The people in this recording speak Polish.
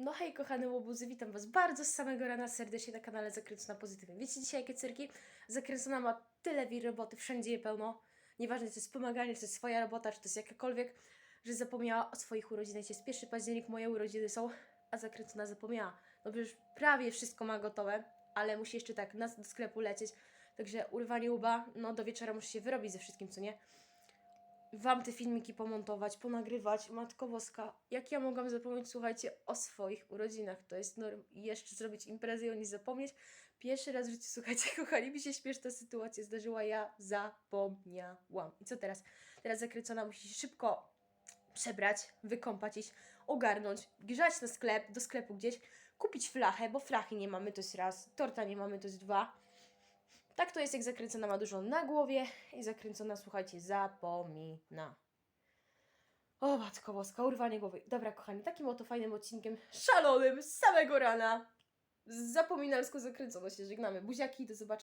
No hej kochane łobuzy, witam was bardzo z samego rana serdecznie na kanale Zakręcona Pozytywem. Wiecie dzisiaj jakie cyrki? Zakręcona ma tyle wir roboty, wszędzie je pełno. Nieważne czy to jest pomaganie, czy to jest swoja robota, czy to jest jakakolwiek, że zapomniała o swoich urodzinach. Jest 1 październik, moje urodziny są, a Zakręcona zapomniała. No przecież prawie wszystko ma gotowe, ale musi jeszcze tak do sklepu lecieć. Także urwanie łba, no do wieczora musi się wyrobić ze wszystkim, co nie? Wam te filmiki pomontować, ponagrywać. Matko Boska, jak ja mogłam zapomnieć, słuchajcie, o swoich urodzinach. To jest norm. Jeszcze zrobić imprezę i o nich zapomnieć. Pierwszy raz w życiu, słuchajcie, kochani, mi się śmieszna sytuacja zdarzyła, ja zapomniałam. I co teraz? Teraz zakręcona musi się szybko przebrać, wykąpać, iść, ogarnąć, grzać na sklep, do sklepu gdzieś, kupić flachę, bo flachy nie mamy, to jest raz, torta nie mamy, to jest dwa. Tak to jest, jak zakręcona ma dużo na głowie i zakręcona, słuchajcie, zapomina. O matko boska, urwanie głowy. Dobra, kochani, takim oto fajnym odcinkiem, szalonym, z samego rana, zapominalsko zakręcono się żegnamy. Buziaki, do zobaczenia.